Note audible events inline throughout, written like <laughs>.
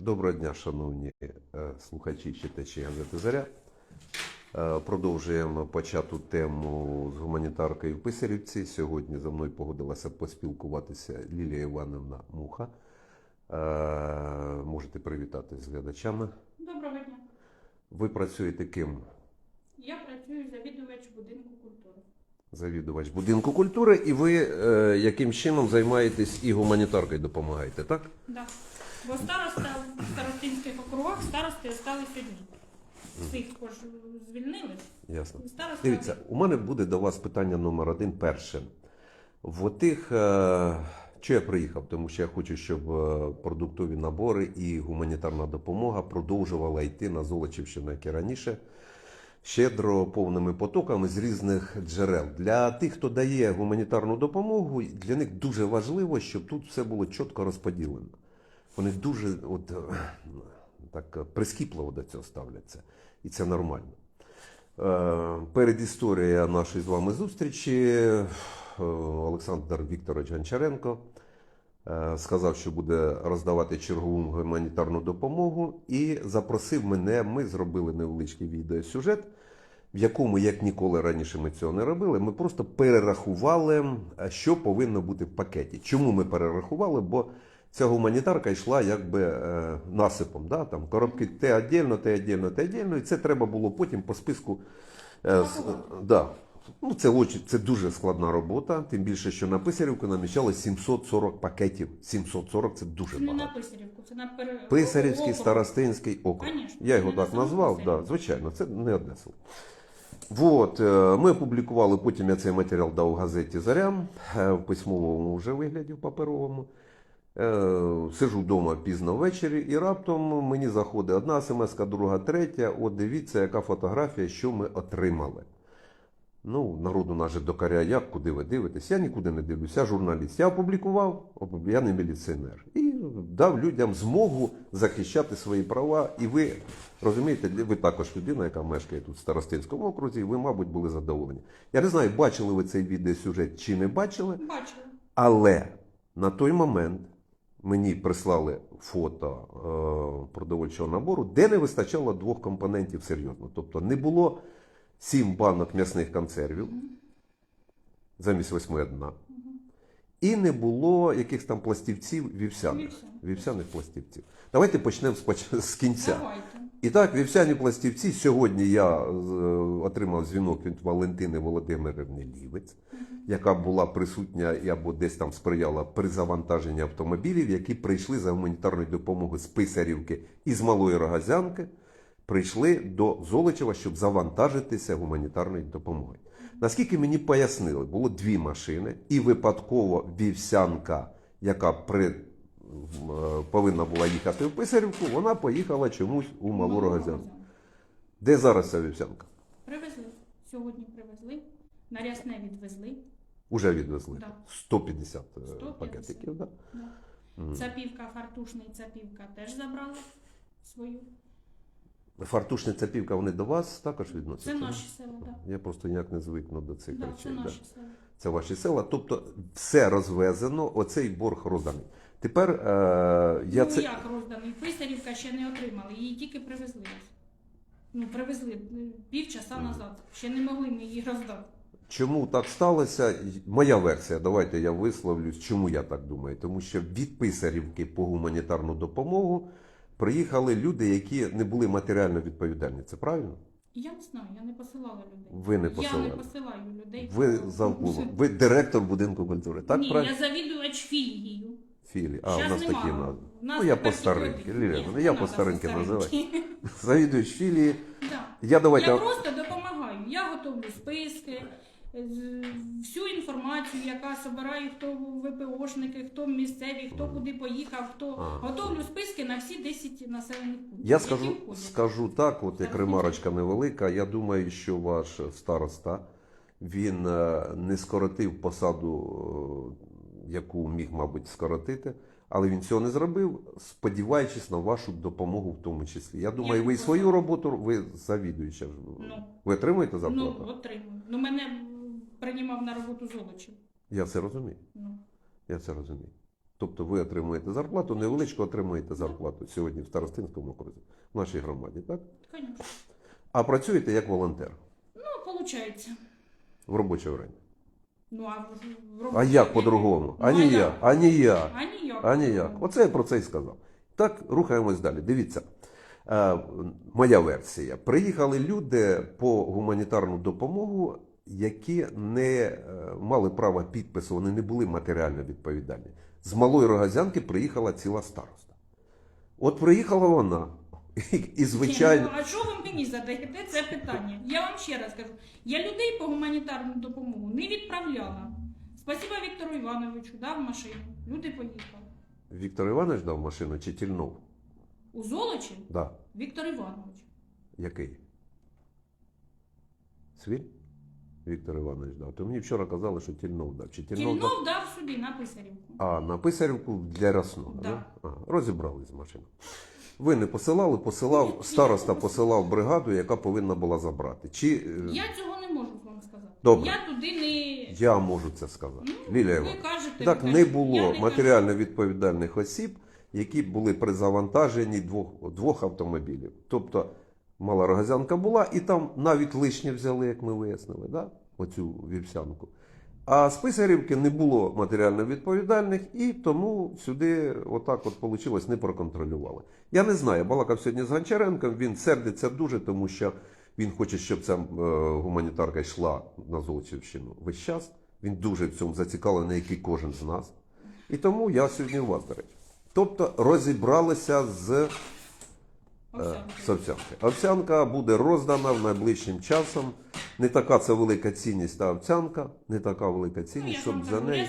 Доброго дня, шановні е, слухачі читачі газети Заря. Е, Продовжуємо почату тему з гуманітаркою в Писарівці. Сьогодні за мною погодилася поспілкуватися Лілія Івановна Муха. Е, Можете привітати з глядачами. Доброго дня. Ви працюєте ким? Я працюю завідувач будинку культури. Завідувач будинку культури, і ви яким чином займаєтесь і гуманітаркою допомагаєте, так? Да. Бо староста в старостинських округах старости остались одні. Всіх ж звільнили. Ясно. Староста Дивіться, у мене буде до вас питання номер один перше. В отих, е, що я приїхав, тому що я хочу, щоб е, продуктові набори і гуманітарна допомога продовжувала йти на Золочівщину, як і раніше, щедро повними потоками з різних джерел. Для тих, хто дає гуманітарну допомогу, для них дуже важливо, щоб тут все було чітко розподілено. Вони дуже от, так прискіпливо до цього ставляться, і це нормально. Е, Перед історією нашої з вами зустрічі е, Олександр Вікторович Гончаренко е, сказав, що буде роздавати чергову гуманітарну допомогу, і запросив мене. Ми зробили невеличкий відеосюжет, в якому, як ніколи раніше, ми цього не робили. Ми просто перерахували, що повинно бути в пакеті. Чому ми перерахували? Бо ця гуманітарка йшла якби е, насипом. Да? Там коробки те віддільно, те віддільно, те віддільно, і це треба було потім по списку. Е, з- да. Ну, це, очі, це дуже складна робота, тим більше, що на Писарівку наміщали 740 пакетів. 740 це дуже Це не на. Писарівку, це на пере... Писарівський округ. старостинський округ. Конечно, Я його так назвав, да, звичайно, це не одне село. Вот, е, ми опублікували, потім я цей матеріал дав у газеті Заря е, в письмовому вже вигляді, в паперовому. Е, Сижу вдома пізно ввечері, і раптом мені заходить одна смс, друга, третя. От дивіться, яка фотографія, що ми отримали. Ну, народу нас же докаряє, як, куди ви дивитесь? Я нікуди не дивлюся, я журналіст. Я опублікував, я не міліціонер. І дав людям змогу захищати свої права. І ви розумієте, ви також людина, яка мешкає тут в Старостинському окрузі, і ви, мабуть, були задоволені. Я не знаю, бачили ви цей відеосюжет чи не бачили, Бачила. але на той момент мені прислали фото е, продовольчого набору, де не вистачало двох компонентів серйозно. Тобто не було сім банок м'ясних консервів замість восьми одна. І не було якихось там пластівців вівсяних. Вівсяних. Пластівців. Давайте почнемо з кінця. Давайте. І так, вівсяні пластівці. Сьогодні я е, отримав дзвінок від Валентини Володимирівни Лівець, яка була присутня і або десь там сприяла при завантаженні автомобілів, які прийшли за гуманітарною допомогою з Писарівки і з Малої Рогазянки, прийшли до Золочева, щоб завантажитися гуманітарною допомогою. Наскільки мені пояснили, було дві машини, і випадково вівсянка, яка при повинна була їхати в Писарівку, вона поїхала чомусь у Малу Рогазянку. Де зараз ця вівсянка? Привезли. Сьогодні привезли. На рясне відвезли. Уже відвезли. Да. 150, е, 150. пакетиків. Да? Да. Цапівка фартушна і цапівка теж забрали свою. Фартушна цапівка, вони до вас також відносяться? Це наші села, так. Я просто ніяк не звикну до цих Да, речей. це да. наші села. Це ваші села. Тобто все розвезено, оцей борг розданий. Тепер е, я ну це. як розданий? Писарівка ще не отримали, її тільки привезли. Ну, привезли е, півчаса назад. Ще не могли ми її роздати. Чому так сталося? Моя версія, давайте я висловлюсь, чому я так думаю. Тому що від Писарівки по гуманітарну допомогу приїхали люди, які не були матеріально відповідальні. Це правильно? Я не знаю, я не посилала людей. Ви не Я не посилаю людей. Ви по- Ви директор будинку культури. Так Ні, правильно? я завідувач філією. Філі. А, у нас нема. такі назви. У нас Ну, я тепер Лілія, один. ну, Ні, я по-стареньки надо називаю. <laughs> Завідувач філії. Да. Я давайте. Я просто допомагаю. Я готовлю списки, з- всю інформацію, яка збирає, хто ВПОшники, хто місцеві, хто куди поїхав, хто Ага. готовлю списки на всі 10 населених пунктів. Я які скажу, входять. скажу так, от як ремарочка невелика. Я думаю, що ваш староста він е, не скоротив посаду, е, яку міг, мабуть, скоротити, але він цього не зробив, сподіваючись на вашу допомогу в тому числі. Я думаю, ви і свою роботу, ви завідуюча. Ну. Ви отримуєте зарплату? Ну, отримую. Ну, мене приймав на роботу Золочів. Я це розумію. Ну. Я це розумію. Тобто ви отримуєте зарплату, невеличку отримуєте зарплату сьогодні в Старостинському окрузі, в нашій громаді, так? Конечно. А працюєте як волонтер Ну, виходить. в робоче время. Ну, а, в, А як по-другому? Ну, А а ніяк, як? а ніяк. А ніяк. А ніяк. Оце я про це і сказав. Так, рухаємось далі. Дивіться, е, моя версія. Приїхали люди по гуманітарну допомогу, які не е, мали права підпису, вони не були матеріально відповідальні. З малої рогазянки приїхала ціла староста. От приїхала вона, <laughs> і, звичайно. Ну, а що ви мені задаєте це питання? Я вам ще раз кажу. Я людей по гуманітарну допомогу не відправляла. Спасіба Віктору Івановичу, дав машину. Люди поїхали. Віктор Іванович дав машину чи Тільнов? У Золочі Да. Віктор Іванович. Який? Свіль? Віктор Іванович дав. То мені вчора казали, що Тільнов дав. Чи Тільнов. Тільнов дав собі на писарівку. А, на писарівку для Рясного, Да. да? Ага, розібрали з машини. Ви не посилали, посилав, Ні, староста ні. посилав бригаду, яка повинна була забрати. Чи е, Я цього не можу вам сказати. Добре. Я туди не. я можу це сказати? Ну, Лілія ви кажете, Так, ви не було не матеріально відповідальних осіб, які були при завантаженні двох, двох автомобілів. Тобто мала рогазянка була, і там навіть лишнє взяли, як ми вияснили, да? оцю вівсянку. А з Писарівки не було матеріально відповідальних, і тому сюди отак от вийшло, не проконтролювали. Я не знаю, балакав сьогодні з Гончаренком, він сердиться дуже, тому що він хоче, щоб ця е, гуманітарка йшла на Золочівщину весь час. Він дуже в цьому зацікавлений, як і кожен з нас. І тому я сьогодні у вас, до речі. Тобто розібралися з. З овсянки. Овсянка буде роздана в найближчим часом. Не така це велика цінність та овсянка, не така велика Ну, цінність, щоб за неї,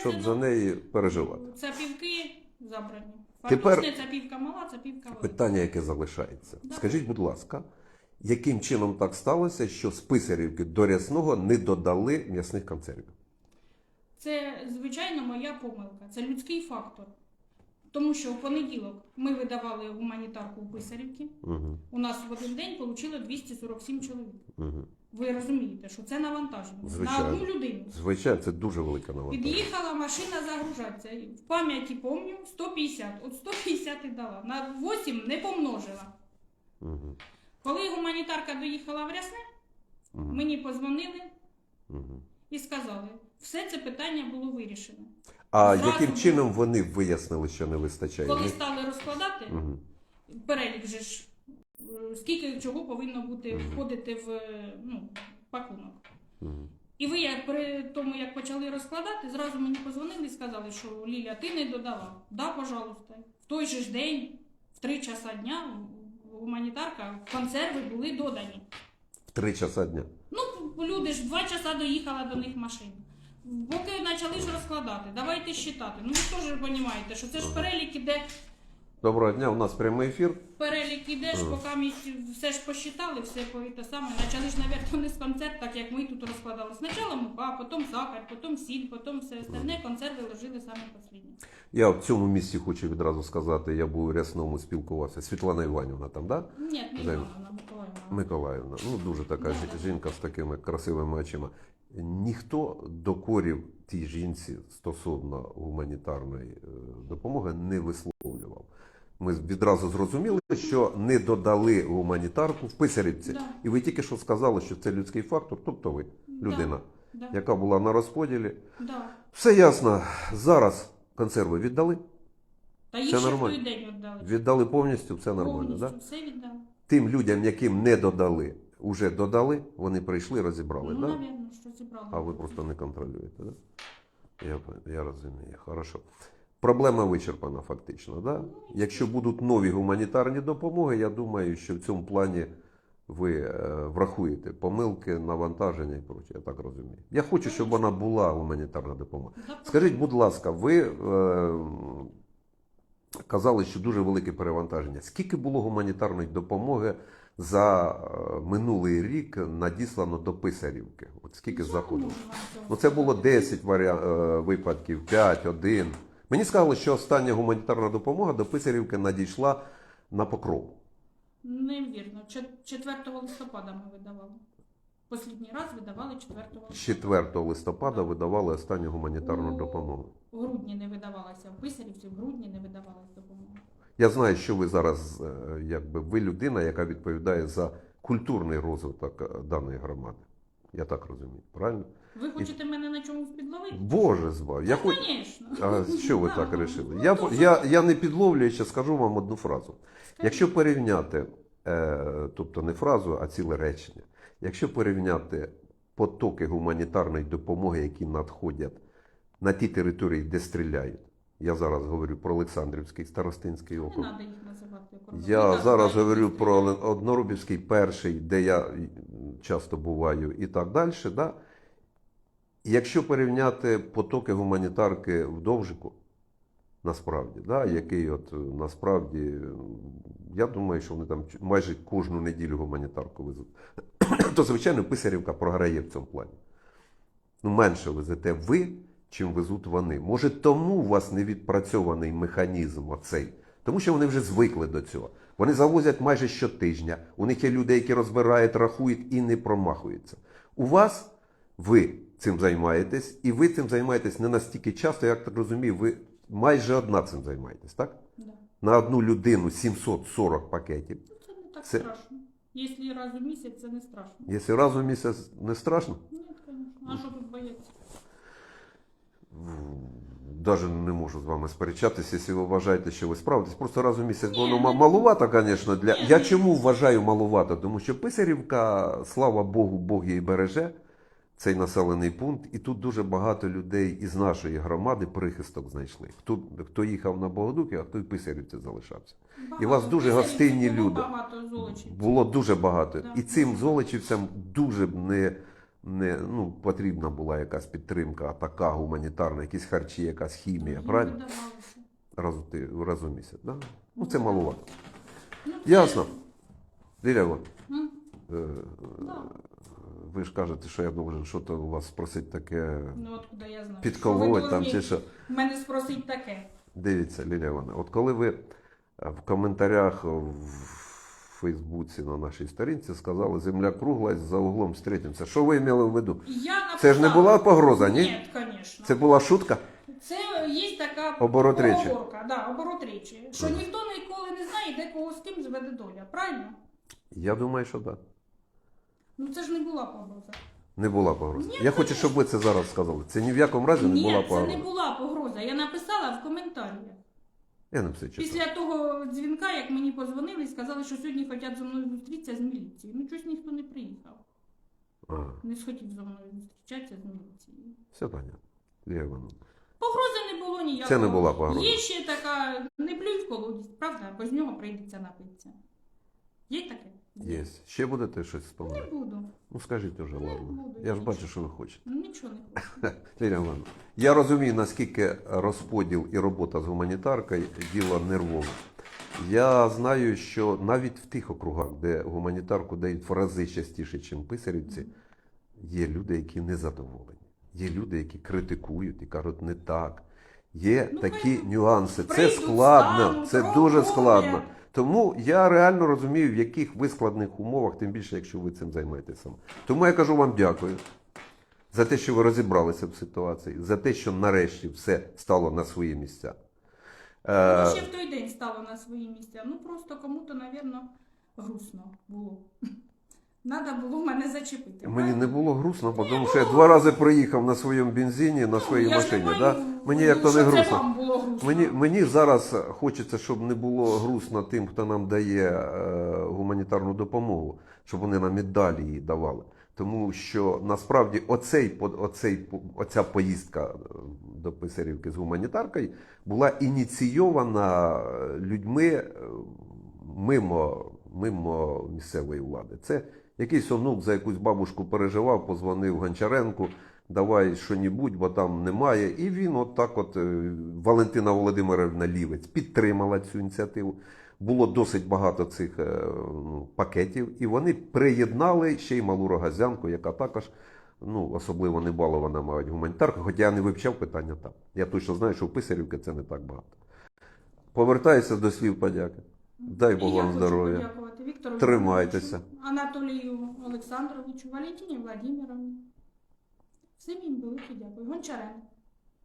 щоб за неї переживати. Цапівки забрані. Тепер- Фартушне цапівка мала, цапівка велика. Питання, яке залишається. Скажіть, будь ласка, яким чином так сталося, що з Писарівки до Рясного не додали м'ясних консервів? Це, звичайно, моя помилка. Це людський фактор. Тому що в понеділок ми видавали гуманітарку у Писарівки. Угу, У нас в один день вийшло 247 чоловік. угу. Ви розумієте, що це навантаження Звичайно. на одну людину. Звичайно, це дуже велика навантаження. Під'їхала машина загружатися. В пам'яті помню 150. От 150 і дала. На 8 не помножила. Угу, Коли гуманітарка доїхала в Рясне, угу, мені позвонили угу. і сказали, все це питання було вирішено. А Зразу яким чином вони вияснили, що не вистачає? Коли стали розкладати, Угу. перелік же ж, е, скільки чого повинно бути Мгм. входити в е, ну, пакунок. Угу. І ви як при тому, як почали розкладати, зразу мені позвонили і сказали, що Ліля, ти не додала. Да, пожалуйста. В той же ж день, в 3 часа дня, гуманітарка, консерви були додані. В три часа дня. Ну, люди ж 2 часа доїхала до них машина. Поки почали ж розкладати, давайте считати. Ну ви теж розумієте, що це ж перелік іде, Доброго дня, у нас прямий ефір. перелік ідеш, поки ми все ж посчитали, все по те саме. Почали ж, мабуть, не з концерт, так як ми тут розкладали. Спочатку мука, потім сахар, потім сіль, потім все остальне, консерви ложили саме останні. Я в цьому місці хочу відразу сказати, я був у Рясному, спілкувався. Світлана Іванівна там, да? Ні, не Івановна Миколаївна. Миколаївна. Ну, дуже така жі- жінка з такими красивими очима. Ніхто докорів тій жінці стосовно гуманітарної е, допомоги не висловлював. Ми відразу зрозуміли, що не додали гуманітарку в Писарівці. Да. І ви тільки що сказали, що це людський фактор, тобто ви, людина, Да, яка була на розподілі. да. Все ясно. Зараз консерви віддали. Та їх ще той день віддали. Віддали повністю, все нормально, Повністю? Да? все віддали. Тим людям, яким не додали, уже додали, вони прийшли, розібрали, Ну, да? навірно, що зібрали. а ви просто не контролюєте, да? Я, я розумію, хорошо. Проблема вичерпана фактично, да? Якщо будуть нові гуманітарні допомоги, я думаю, що в цьому плані ви е, врахуєте помилки, навантаження і проче, я так розумію. Я хочу, щоб вона була гуманітарна допомога. Да, Скажіть, будь ласка, ви е, казали, що дуже велике перевантаження. Скільки було гуманітарної допомоги за е, минулий рік надіслано до Писарівки? От скільки заходило? цього Ну це було сказати. 10 варіа... е, випадків, 5, 1. Мені сказали, що остання гуманітарна допомога до Писарівки надійшла на покров. Невірно. Чет- 4 листопада ми видавали. Послідній раз видавали 4 З 4 листопада видавали останню гуманітарну У- допомогу. В грудні не видавалася, в Писарівці в грудні не видавалася допомога. Я знаю, що ви зараз, е, якби ви людина, яка відповідає за культурний розвиток е, даної громади. Я так розумію, правильно? Ви хочете мене на чомусь підловити? Боже збав. Я хоч... А що ви так <laughs> вирішили? ну, Я, то, я, я не підловлюючи, скажу вам одну фразу. Якщо порівняти, е, тобто не фразу, а ціле речення, якщо порівняти потоки гуманітарної допомоги, які надходять на ті території, де стріляють, я зараз говорю про Олександрівський старостинський Не треба їх називати. Я зараз говорю про. Однорубівський перший, де я часто буваю, і так далі. Да? Якщо порівняти потоки гуманітарки в Довжику, насправді, да, який от е, насправді, я думаю, що вони там майже кожну неділю гуманітарку везуть, <coughs> то звичайно Писарівка програє в цьому плані. Ну, менше везете ви, чим везуть вони. Може, тому у вас не відпрацьований механізм оцей, тому що вони вже звикли до цього. Вони завозять майже щотижня. У них є люди, які розбирають, рахують і не промахуються. У вас ви цим займаєтесь, і ви цим займаєтесь не настільки часто, як так розумію, ви майже одна цим займаєтесь, так? Да. На одну людину 740 пакетів. Ну, Це не так Це- страшно. Якщо раз у місяць, це не страшно. Якщо раз у місяць не страшно, Ні, звісно. А що тут бояться? Даже не можу з вами сперечатися, якщо ви вважаєте, що ви справитесь. Просто раз у місяць Ні, воно ну, малувато, звісно. Для... Я ну, чому вважаю малувато? Тому що Писарівка, слава Богу, Бог її береже, цей населений пункт, і тут дуже багато людей із нашої громади прихисток знайшли. Хто, хто їхав на Богодуки, а хто й Писарівці залишався. І у вас дуже гостинні люди. Багато. Було дуже багато. Да. І цим золочівцям дуже б не, не ну, потрібна була якась підтримка, така гуманітарна, якісь харчі, якась хімія, правильно? видавалося. Раз у, ти, раз у місяць. Да? Ну, це маловато. Ну, Ясно. Ліля, Іван, е, Да. ви ж кажете, що я должен щось у вас спросити таке, Ну, откуда я знаю. підколоть там чи що. Мене спросить таке. Дивіться, Лілія Івановна, от коли ви е, в коментарях в Фейсбуці на нашій сторінці сказали земля кругла за углом зустрітимося. Що ви мали в виду? Я написала... Це ж не була погроза, ні? Ні, звісно. Це була шутка? Це є така Оборот речі. поговорка, да, оборот речі, що ніхто ніколи не знає, де кого з ким зведе доля. Правильно? Я думаю, що так. Ну це ж не була погроза. Не була погроза. Ні, Я хочу, щоб ви це зараз сказали. Це ні в якому разі не Ні, була це погроза. не була погроза. Я написала в коментарях. Я не все читав. Після того дзвінка, як мені позвонили і сказали, що сьогодні хочуть зі мною зустрітися з міліцією. Ну, щось ніхто не приїхав. А, Не схотів зі мною зустрічатися з міліцією. все понятно. Лілія воно. Погрози не було ніякого. Це не була погроза. Є ще така, не плюй в колодязь, правда, бо з нього прийдеться напитися. Є таке? Є. Ще будете щось Не буду. Ну скажіть уже, Не ладно. буду, Я ж бачу, що ви хочете. Ну, Нічого не хочу. Лілія Івановна, я розумію, наскільки розподіл і робота з гуманітаркою діло нервове. Я знаю, що навіть в тих округах, де гуманітарку дають в рази частіше, ніж писарівці, є люди, які не задоволені. Є люди, які критикують і кажуть, не так. Є Ну, такі нюанси. Це складно, стануть, це дуже складно. Тому я реально розумію, в яких ви складних умовах, тим більше, якщо ви цим займаєтеся. Тому я кажу вам дякую за те, що ви розібралися в ситуації, за те, що нарешті все стало на свої місця. Е, Ну, ще в той день стало на свої місця. Ну просто кому-то, мабуть, грустно було. Надо було мене зачепити. Мені не було грустно, бо тому що я два рази проїхав на своєму бензині, на своїй Ну, машині. Да? Мені як то не грустно. Мені, мені зараз хочеться, щоб не було грустно тим, хто нам дає е, гуманітарну допомогу, щоб вони нам і далі її давали. Тому що насправді оцей, оцей, оця поїздка е, до Писарівки з гуманітаркою була ініційована е, людьми е, мимо, мимо місцевої влади. Це якийсь онук за якусь бабушку переживав, позвонив Гончаренку, давай що-нібудь, бо там немає. І він, от так, от е, Валентина Володимирівна Лівець підтримала цю ініціативу. Було досить багато цих е, ну, пакетів, і вони приєднали ще й малу рогазянку, яка також ну, особливо не балована, мабуть, гуманітарка, хоча я не вивчав питання там. Я точно знаю, що в Писарівки це не так багато. Повертаюся до слів подяки. Дай Бог вам хочу Вікторовичу. Тримайтеся. Анатолію Олександровичу, Валентині Владимировні. Всім їм велике дякую. Гончаренко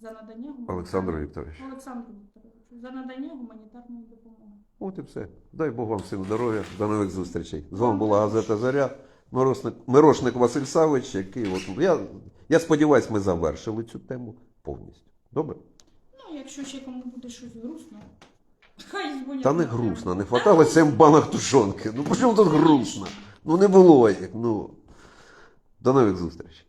за надання гуманітарної- Олександр Вікторович. Олександру Вікторовичу за надання гуманітарної допомоги. От і все. Дай Бог вам всім здоров'я. До нових зустрічей. З вами була газета Заря. Мирошник, Мирошник Василь Савич, який от я, я сподіваюся, ми завершили цю тему повністю. Добре? Ну, якщо ще кому буде щось грустно. Та не грустно, не хватало 7 банок тушонки. Ну чому тут грустно? Ну не було як. Ну. До нових зустрічей.